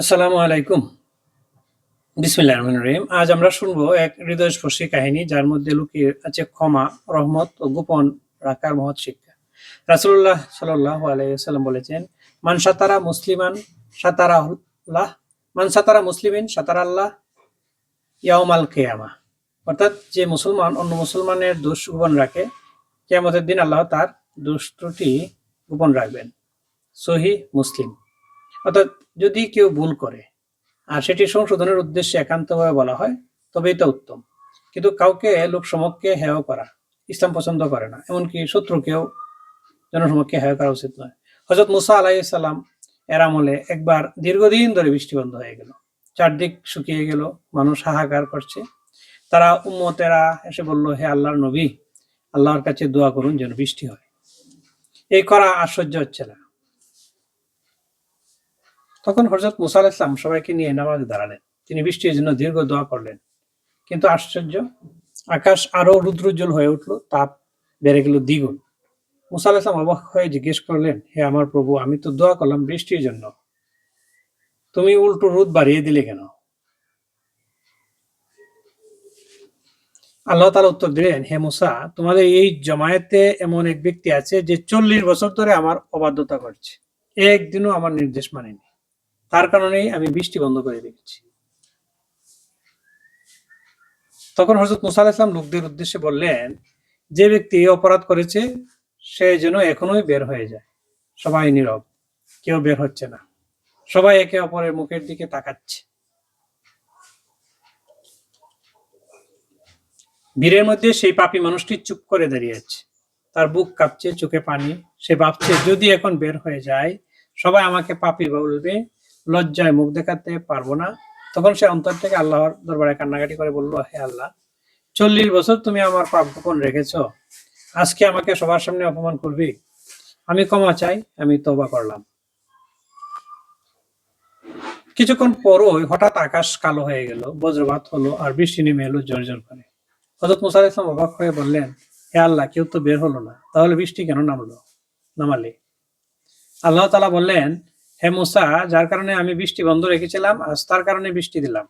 আসসালামু আলাইকুম। বিসমিল্লাহ রহমান রহিম। আজ আমরা শুনব এক হৃদয়স্পর্শী কাহিনী যার মধ্যে লুকিয়ে আছে ক্ষমা, রহমত ও গোপন রাখার মহৎ শিক্ষা। রাসুল্লাহ সাল্লাহ আলাইসাল্লাম বলেছেন, মান সাতারা মুসলিমান সাতারা আল্লাহ মান সাতারা মুসলিমিন সাতারা আল্লাহ ইয়াউমাল কেয়ামা অর্থাৎ যে মুসলমান অন্য মুসলমানের দোষ গোপন রাখে, কেয়ামতের দিন আল্লাহ তার দোষ ত্রুটি গোপন রাখবেন। সহি মুসলিম। অর্থাৎ যদি কেউ ভুল করে, আর সেটি সংশোধনের উদ্দেশ্যে একান্তভাবে বলা হয়, তবেই তো উত্তম। কিন্তু কাউকে লোক সমক্ষে হেয় করা, ইসলাম পছন্দ করে না, এমনকি শত্রুকেও জনসমক্ষে হেয় করা উচিত নয়। হজরত মুসা আলাইসাল্লাম এর আমলে একবার দীর্ঘদিন ধরে বৃষ্টি বন্ধ হয়ে গেল। চারদিক শুকিয়ে গেল, মানুষ হাহাকার করছে। তারা উম্মতেরা এসে বলল, হে আল্লাহর নবী, আল্লাহর কাছে দোয়া করুন যেন বৃষ্টি হয়। এই করা আশ্চর্য হচ্ছে না। তখন হজরত মুসা ইসলাম সবাইকে নিয়ে নামাজে দাঁড়ালেন। তিনি বৃষ্টির জন্য দীর্ঘ দোয়া করলেন। কিন্তু আশ্চর্য, আকাশ আরও রুদ্রোজ্জ্বল হয়ে উঠল, তাপ বেড়ে গেল দ্বিগুণ। মুসা আলাহ অবাক হয়ে জিজ্ঞেস করলেন, হে আমার প্রভু, আমি তো দোয়া করলাম বৃষ্টির জন্য। তুমি উল্টো রোদ বাড়িয়ে দিলে কেন? আল্লাহ তালা উত্তর দিলেন, হে মুসা, তোমাদের এই জমায়েতে এমন এক ব্যক্তি আছে যে চল্লিশ বছর ধরে আমার অবাধ্যতা করছে। একদিনও আমার নির্দেশ মানেনি। তার কারণেই আমি বৃষ্টি বন্ধ করে রেখেছি। তখন হজরত মুসা ইসলাম লোকদের উদ্দেশ্যে বললেন, যে ব্যক্তি এই অপরাধ করেছে, সে যেন এখনোই বের হয়ে যায়। সবাই নীরব, কেউ বের হচ্ছে না। সবাই একে অপরের মুখের দিকে তাকাচ্ছে। ভিড়ের মধ্যে সেই পাপী মানুষটি চুপ করে দাঁড়িয়ে আছে। তার বুক কাঁপছে, চোখে পানি। সে ভাবছে, যদি এখন বের হয়ে যায়, সবাই আমাকে পাপি বলবে লজ্জায় মুখ দেখাতে পারব না। তখন সে অন্তর থেকে আল্লাহর দরবারে কান্নাকাটি করে বলল, হে আল্লাহ, চল্লিশ বছর তুমি আমার পাপ গোপন রেখেছ। আজকে আমাকে সবার সামনে অপমান করবি। আমি ক্ষমা চাই, আমি তবা করলাম। কিছুক্ষণ পরই হঠাৎ আকাশ কালো হয়ে গেল, বজ্রপাত হলো আর বৃষ্টি নেমে এলো জোর জোর করে। হজরত মুসার ইসলাম অবাক হয়ে বললেন, হে আল্লাহ, কেউ তো বের হলো না, তাহলে বৃষ্টি কেন নামলো? নামালে? আল্লাহ তালা বললেন হে মুসা, যার কারণে আমি বৃষ্টি বন্ধ রেখেছিলাম, আজ তার কারণে বৃষ্টি দিলাম।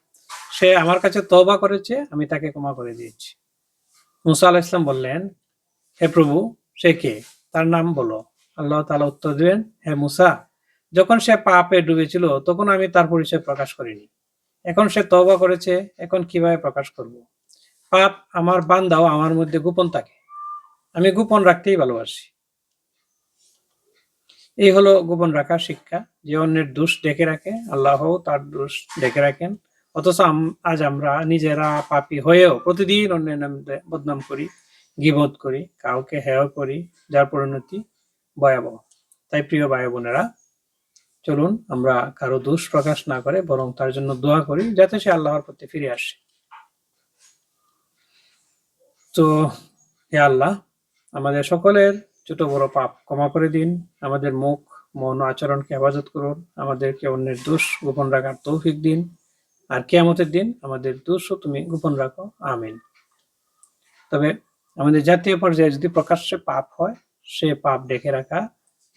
সে আমার কাছে তবা করেছে, আমি তাকে ক্ষমা করে দিয়েছি। মুসা আল্লাহ ইসলাম বললেন, হে প্রভু, সে কে? তার নাম বলো। আল্লাহ তালা উত্তর দিলেন, হে মুসা, যখন সে পাপে ডুবেছিল, তখন আমি তার পরিচয় প্রকাশ করিনি। এখন সে তবা করেছে, এখন কীভাবে প্রকাশ করব? পাপ আমার বান্দাও আমার মধ্যে গোপন থাকে। আমি গোপন রাখতেই ভালোবাসি। এই হলো গোপন রাখা শিক্ষা। যে অন্যের দোষ ডেকে রাখে, আল্লাহ তার দোষ ডেকে রাখেন। অথচ আজ আমরা নিজেরা পাপি হয়েও প্রতিদিন অন্যের নাম বদনাম করি গিবোধ করি, কাউকে হেয় করি, যার পরিণতি ভয়াবহ। তাই প্রিয় ভাই বোনেরা, চলুন আমরা কারও দোষ প্রকাশ না করে বরং তার জন্য দোয়া করি, যাতে সে আল্লাহর প্রতি ফিরে আসে। তো, হে আল্লাহ, আমাদের সকলের ছোট বড় পাপ ক্ষমা করে দিন। আমাদের মুখ, মন আচরণকে হেফাজত করুন। আমাদেরকে অন্যের দোষ গোপন রাখার তৌফিক দিন। আর কেয়ামতের দিন আমাদের দোষও তুমি গোপন রাখো। আমিন। তবে আমাদের জাতীয় পর্যায়ে যদি প্রকাশ্যে পাপ হয়, সে পাপ ডেকে রাখা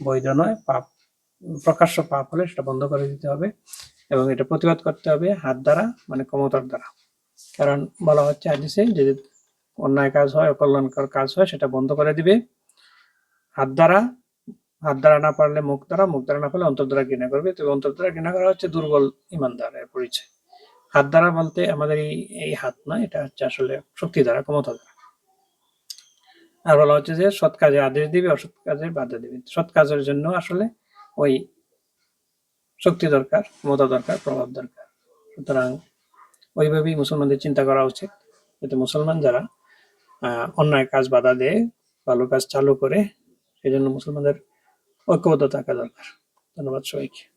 বৈধ নয়। পাপ, প্রকাশ্য পাপ হলে সেটা বন্ধ করে দিতে হবে এবং এটা প্রতিবাদ করতে হবে হাত দ্বারা মানে ক্ষমতার দ্বারা। কারণ বলা হচ্ছে হাদিসে, যদি অন্যায় কাজ হয়, অকল্যাণকর কাজ হয়, সেটা বন্ধ করে দিবে। হাত দ্বারা হাত দ্বারা না পারলে মুখ দ্বারা মুখ দ্বারা না পারলে অন্তর দ্বারা ঘৃণা করবে। তবে অন্তর দ্বারা ঘৃণা করা হচ্ছে দুর্বল ইমানদারের পরিচয়। হাত দ্বারা বলতে আমাদের এই এই হাত নয় এটা হচ্ছে আসলে শক্তি দ্বারা, ক্ষমতা দ্বারা। আর বলা হচ্ছে যে সৎ কাজে আদেশ দিবে, অসৎ কাজে বাধা দিবে। সৎ কাজের জন্য আসলে ওই শক্তি দরকার, ক্ষমতা দরকার, প্রভাব দরকার। সুতরাং ওইভাবেই মুসলমানদের চিন্তা করা উচিত, যাতে মুসলমান যারা অন্যায় কাজ বাধা দেয়, ভালো কাজ চালু করে সেই জন্য মুসলমানদের ঐক্যবদ্ধ থাকা দরকার। ধন্যবাদ সবাইকে।